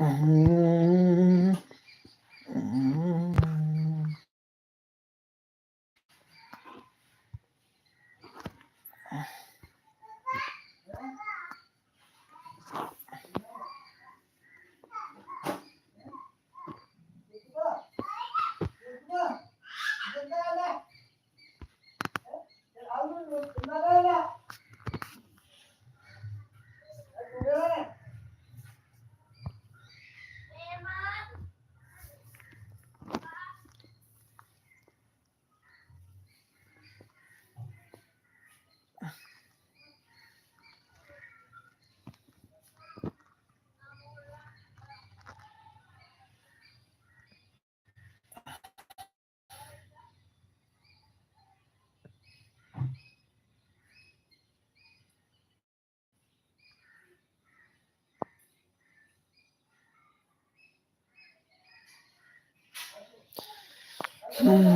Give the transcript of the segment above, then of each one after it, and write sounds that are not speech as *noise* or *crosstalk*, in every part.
Uh-huh. Uh-huh. Uh-huh. ഉം.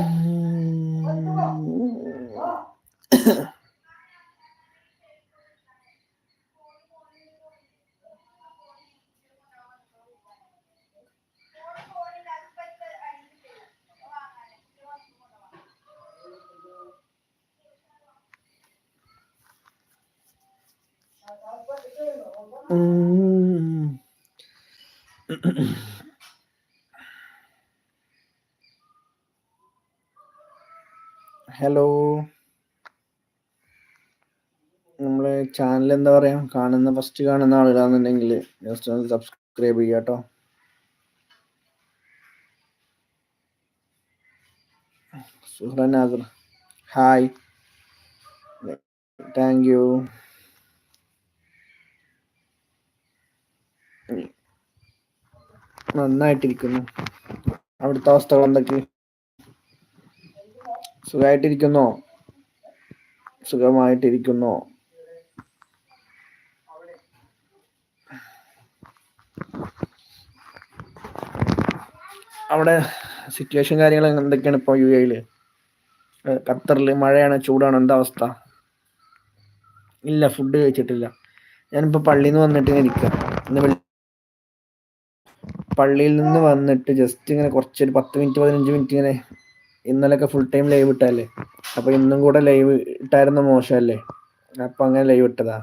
*clears throat* Hello നമ്മളെ channel എന്താ പറയാ? കാണുന്ന ഫസ്റ്റ് കാണുന്ന ആളുകളാണെന്നുണ്ടെങ്കിൽ ജസ്റ്റ് ഒന്ന് സബ്സ്ക്രൈബ് ചെയ്യുക കേട്ടോ ഹായ് താങ്ക് യു നന്നായിട്ടിരിക്കുന്നു. അവിടുത്തെ അവസ്ഥകൾ എന്തൊക്കെ? സുഖമായിട്ടിരിക്കുന്നോ സുഖമായിട്ടിരിക്കുന്നോ? അവിടെ സിറ്റുവേഷൻ കാര്യങ്ങൾ എന്തൊക്കെയാണ് ഇപ്പോൾ യു എയിൽ ഖത്തറിൽ മഴയാണ് ചൂടാണ് എന്താ അവസ്ഥ? ഇല്ല ഫുഡ് കഴിച്ചിട്ടില്ല. ഞാനിപ്പോൾ പള്ളിയിൽ നിന്ന് വന്നിട്ട് ഇന്ന് പള്ളിയിൽ നിന്ന് വന്നിട്ട് ജസ്റ്റ് ഇങ്ങനെ കുറച്ചൊരു പത്ത് മിനിറ്റ് പതിനഞ്ച് മിനിറ്റ് ഇങ്ങനെ ഇന്നലെയൊക്കെ ഫുൾ ടൈം ലൈവ് ഇട്ടല്ലേ അപ്പൊ ഇന്നും കൂടെ ലൈവ് ഇട്ടായിരുന്ന മോശമല്ലേ? അപ്പൊ അങ്ങനെ ലൈവ് ഇട്ടതാ.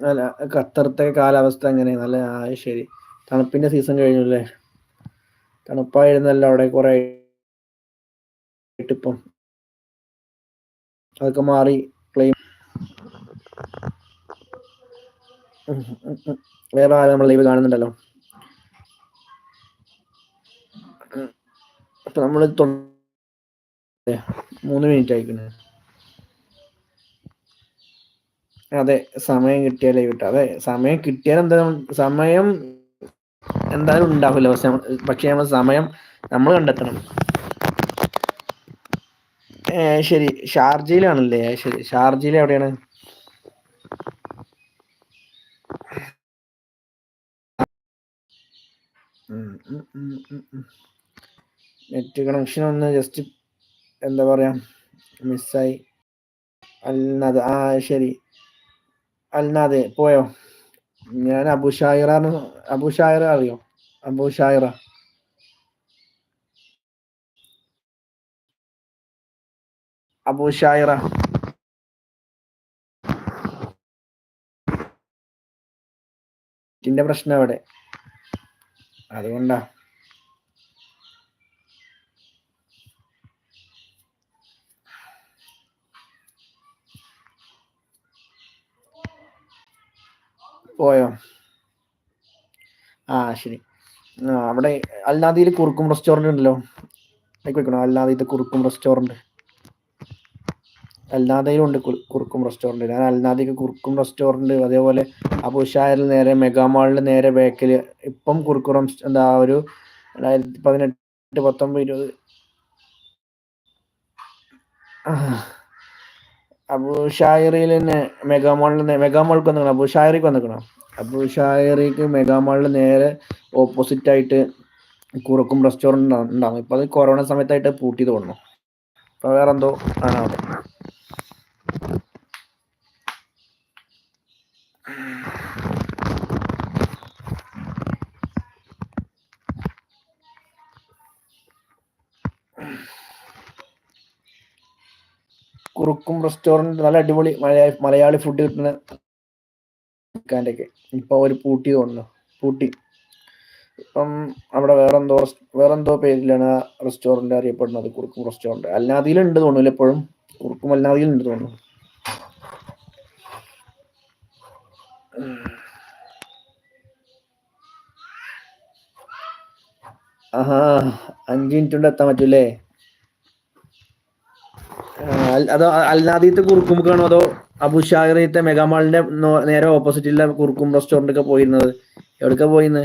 അല്ല ഖത്തറത്തെ കാലാവസ്ഥ എങ്ങനെ നല്ല ആ ശരി. തണുപ്പിന്റെ സീസൺ കഴിഞ്ഞു അല്ലേ തണുപ്പായിരുന്നല്ലോ അവിടെ കുറെ ഇപ്പം അതൊക്കെ മാറി ക്ലെയിം വേറെ ആരും നമ്മൾ ലൈവ് കാണുന്നുണ്ടല്ലോ? അപ്പൊ നമ്മൾ മൂന്ന് മിനിറ്റ് ആയിക്കുന്നു അതെ സമയം കിട്ടിയാലേ കിട്ടും. അതെ സമയം കിട്ടിയാൽ എന്താ സമയം എന്തായാലും ഉണ്ടാവില്ല പക്ഷെ പക്ഷെ നമ്മൾ സമയം നമ്മൾ കണ്ടെത്തണം. ഏ ശരി. ഷാർജയിലാണല്ലേ? ശരി. ഷാർജയിൽ എവിടെയാണ്? നെറ്റ് കണക്ഷൻ ഒന്ന് ജസ്റ്റ് എന്താ പറയാ മിസ്സായി അൽനാദ് ആ ശരി. അൽനാദ് പോയോ? ഞാൻ അബു അബുഷായിറ അറിയോ? അബു അബുഷായിറ അബുഷായിറ നെറ്റിന്റെ പ്രശ്നം അവിടെ. അതുകൊണ്ടാ. പോയോ? ആ ശരി. ആ അവിടെ അല്ലാതെ കുറുക്കും റെസ്റ്റോറന്റ് ഉണ്ടല്ലോ. അതിലേക്ക് അല്ലാതെ കുറുക്കും റെസ്റ്റോറന്റ് അല്ലാതെയും ഉണ്ട് കുറുക്കും റെസ്റ്റോറന്റ് ഞാൻ അല്ലാതെ കുറുക്കും റെസ്റ്റോറന്റ് അതേപോലെ അബുഷായറിൽ നേരെ മെഗാമാളിൽ നേരെ ബാക്കിൽ ഇപ്പം കുറുക്കുറം എന്താ ഒരു രണ്ടായിരത്തി പതിനെട്ട് പത്തൊമ്പത് ഇരുപത്. അബുഷായറിൽ തന്നെ മെഗാമാളിൽ മെഗാമാൾക്ക് വന്നിക്കണം? അബുഷായറിക്ക് വന്നിക്കണം? അബുഷായറിക്ക് മെഗാമാളിൽ നേരെ ഓപ്പോസിറ്റ് ആയിട്ട് കുറുക്കും റെസ്റ്റോറന്റ് ഉണ്ടാകും ഇപ്പം അത് കൊറോണ സമയത്തായിട്ട് പൂട്ടി തോന്നുന്നു. അപ്പോൾ വേറെന്തോ ആണ് അവിടെ കുറുക്കും റെസ്റ്റോറന്റ് നല്ല അടിപൊളി മലയാളി മലയാളി ഫുഡ് കിട്ടുന്ന ഒക്കെ ഇപ്പൊ ഒരു പൂട്ടി തോന്നുന്നു. പൂട്ടി. ഇപ്പം അവിടെ വേറെന്തോ വേറെന്തോ പേരിലാണ് ആ റെസ്റ്റോറന്റ് അറിയപ്പെടുന്നത്. കുറുക്കും റെസ്റ്റോറന്റ് അല്ലാതിലുണ്ട് തോന്നുന്നു എപ്പോഴും. കുറുക്കും അല്ലാതിലുണ്ട് തോന്നുന്നു. ആഹാ അഞ്ച് മിനിറ്റ് കൊണ്ട് എത്താൻ പറ്റൂലേ അതോ അൽനാദീത്തെ കുറുക്കുമുക്കാണോ അതോ അബുഷാഹിറത്തെ മെഗാമാളിന്റെ നേരെ ഓപ്പോസിറ്റുള്ള കുറുക്കും റെസ്റ്റോറന്റ് ഒക്കെ പോയിരുന്നത്? എവിടെക്ക പോയിന്ന്?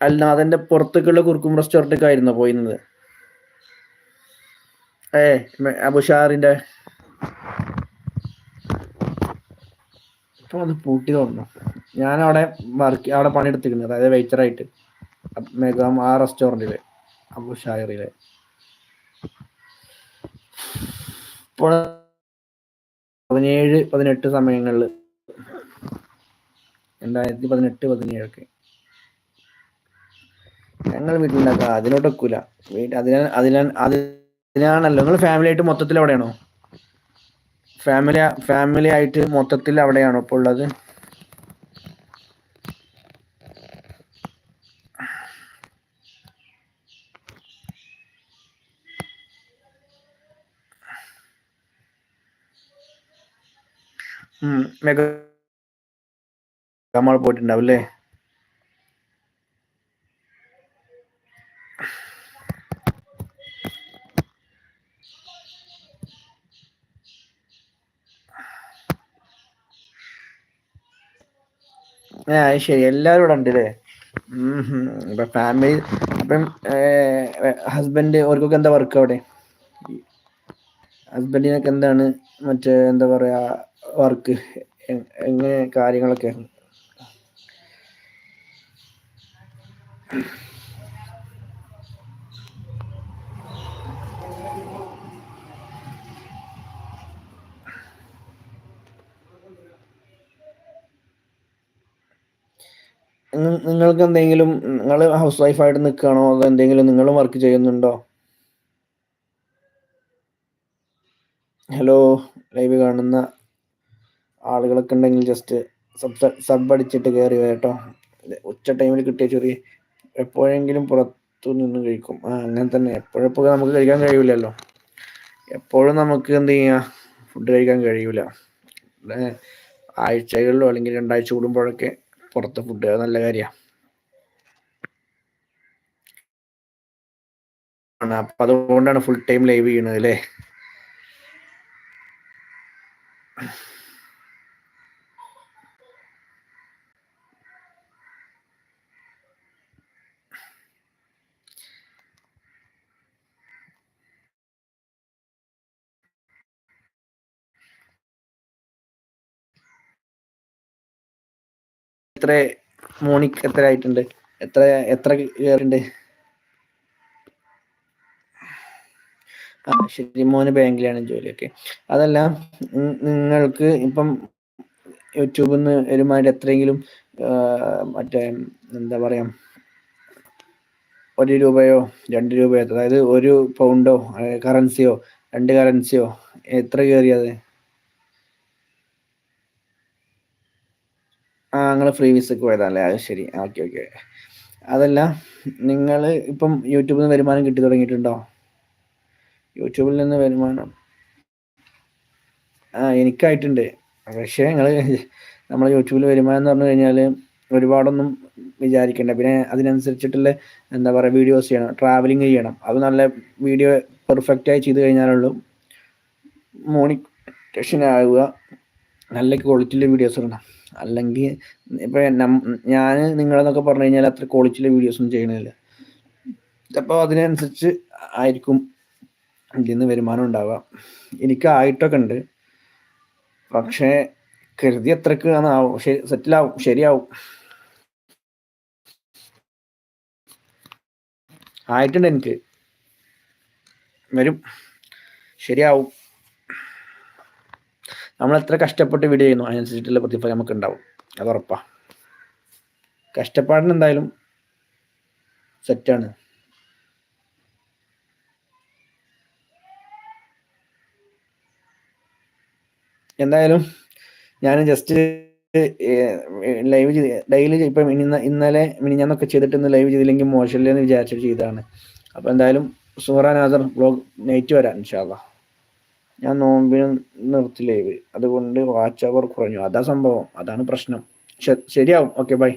അൽനാഥന്റെ പുറത്തേക്കുള്ള കുറുക്കും റെസ്റ്റോറന്റ് ആയിരുന്നു പോയിരുന്നത്? ഏ അബുഷാറിന്റെ ഇപ്പൊ പൂട്ടി തോന്നുന്നു ഞാൻ അവിടെ വർക്ക് അവിടെ പണിയെടുത്തിരുന്നത് അതായത് വെയിറ്ററായിട്ട് മെഗാം ആ റെസ്റ്റോറന്റിൽ അബുഷാറിലെ ഇപ്പോൾ പതിനേഴ് പതിനെട്ട് സമയങ്ങളിൽ രണ്ടായിരത്തി പതിനെട്ട് പതിനേഴൊക്കെ. ഞങ്ങൾ വീട്ടിലുണ്ടാക്കുക. അതിനോട്ടൊക്കൂല വീട്ടിൽ അതിനാ അതിനാ അതിനാണല്ലോ നിങ്ങൾ ഫാമിലി ആയിട്ട് മൊത്തത്തിൽ എവിടെയാണോ? ഫാമിലി ഫാമിലി ആയിട്ട് മൊത്തത്തിൽ അവിടെയാണോ ഇപ്പോൾ ഉള്ളത്? മെഗാ നമ്മൾ പോയിട്ടുണ്ടാവും അല്ലേ ആ ശരി. എല്ലാവരും ഇവിടെ ഉണ്ട് അല്ലേ ഇപ്പൊ ഫാമിലി അപ്പം ഹസ്ബൻഡ് അവർക്കൊക്കെ എന്താ വർക്ക് അവിടെ? ഹസ്ബൻഡിനൊക്കെ എന്താണ്? മറ്റേ എന്താ പറയാ വർക്ക് എങ്ങനെ കാര്യങ്ങളൊക്കെ? നിങ്ങൾക്ക് എന്തെങ്കിലും നിങ്ങൾ ഹൗസ് വൈഫായിട്ട് നിൽക്കുകയാണോ? അതോ എന്തെങ്കിലും നിങ്ങളും വർക്ക് ചെയ്യുന്നുണ്ടോ? ഹലോ ലൈവ് കാണുന്ന ആളുകളൊക്കെ ഉണ്ടെങ്കിൽ ജസ്റ്റ് സബ് സബ് അടിച്ചിട്ട് കയറി കേട്ടോ. ഉച്ച ടൈമിൽ കിട്ടിയ ചെറിയ എപ്പോഴെങ്കിലും പുറത്തു നിന്ന് കഴിക്കും അങ്ങനെ തന്നെ. എപ്പോഴെപ്പോഴും നമുക്ക് കഴിക്കാൻ കഴിയില്ലല്ലോ എപ്പോഴും നമുക്ക് എന്ത് ചെയ്യാം? ഫുഡ് കഴിക്കാൻ കഴിയൂല. ആഴ്ചകളിലോ അല്ലെങ്കിൽ രണ്ടാഴ്ച കൂടുമ്പോഴൊക്കെ പുറത്ത് ഫുഡ് നല്ല കാര്യമാണ് അപ്പൊ അതുകൊണ്ടാണ് ഫുൾ ടൈം ലൈവ് ചെയ്യണത് അല്ലേ? എത്ര മോണിക് എത്ര ആയിട്ടുണ്ട്? എത്ര എത്ര കയറിണ്ട് ആ ശരി മോന് ബാങ്കിലാണ് ജോലിയൊക്കെ. അതല്ല നിങ്ങൾക്ക് ഇപ്പം യൂട്യൂബിൽ നിന്ന് ഒരുമാതിരി എത്രയെങ്കിലും മറ്റേ എന്താ പറയാ ഒരു രൂപയോ രണ്ട് രൂപയോ അതായത് ഒരു പൗണ്ടോ കറൻസിയോ രണ്ട് കറൻസിയോ എത്ര കയറിയത്? ആ നിങ്ങൾ ഫ്രീ വിസക്ക് പോയതല്ലേ? അത് ശരി. ഓക്കെ ഓക്കെ അതല്ല നിങ്ങൾ ഇപ്പം യൂട്യൂബിൽ നിന്ന് വരുമാനം കിട്ടി തുടങ്ങിയിട്ടുണ്ടോ? യൂട്യൂബിൽ നിന്ന് വരുമാനം. ആ എനിക്കായിട്ടുണ്ട്. പക്ഷേ നിങ്ങൾ നമ്മൾ യൂട്യൂബിൽ വരുമാനം എന്ന് പറഞ്ഞു കഴിഞ്ഞാൽ ഒരുപാടൊന്നും വിചാരിക്കേണ്ട. പിന്നെ അതിനനുസരിച്ചിട്ടുള്ള എന്താ പറയുക വീഡിയോസ് ചെയ്യണം. ട്രാവലിംഗ് ചെയ്യണം. അത് നല്ല വീഡിയോ പെർഫെക്റ്റായി ചെയ്ത് കഴിഞ്ഞാലുള്ളൂ മോണിറ്റേഷൻ ആവുക. നല്ല ക്വാളിറ്റിയിലെ വീഡിയോസ് ഇടണം. അല്ലെങ്കിൽ ഇപ്പം ഞാൻ നിങ്ങളെന്നൊക്കെ പറഞ്ഞു കഴിഞ്ഞാൽ അത്ര ക്വാളിറ്റിയിലെ വീഡിയോസ് ഒന്നും ചെയ്യണില്ല. അപ്പോൾ അതിനനുസരിച്ച് ആയിരിക്കും ഇതിൽ നിന്ന് വരുമാനം ഉണ്ടാവുക. എനിക്ക് ആയിട്ടൊക്കെ ഉണ്ട്. പക്ഷേ കരുതി അത്രയ്ക്ക് ആവും ശരി സെറ്റിലാവും ശരിയാവും. ആയിട്ടുണ്ട് എനിക്ക്. വരും. ശരിയാവും. നമ്മൾ എത്ര കഷ്ടപ്പെട്ട് വീഡിയോ ചെയ്യുന്നു അതിനനുസരിച്ചിട്ടുള്ള പ്രതിഫലം നമുക്ക് ഉണ്ടാവും അത് ഉറപ്പാ. കഷ്ടപ്പാടിന് എന്തായാലും സെറ്റാണ് എന്തായാലും ഞാൻ ജസ്റ്റ് ലൈവ് ചെയ്ത് ഡെയിലി ഇപ്പം ഇന്ന ഇന്നലെ മിനിഞ്ഞാന്നൊക്കെ ചെയ്തിട്ട് ഇന്ന് ലൈവ് ചെയ്തില്ലെങ്കിൽ മോശമില്ല എന്ന് വിചാരിച്ചിട്ട് ചെയ്തതാണ്. അപ്പം എന്തായാലും സുഹറാൻ ആദർ ബ്ലോഗ് നൈറ്റ് വരാം ഇൻഷാല്ല ഞാൻ നോമ്പിന് നിർത്തി ലൈവ് അതുകൊണ്ട് വാച്ച് അവർ കുറഞ്ഞു. അതാ സംഭവം. അതാണ് പ്രശ്നം. ശരിയാവും. Okay bye.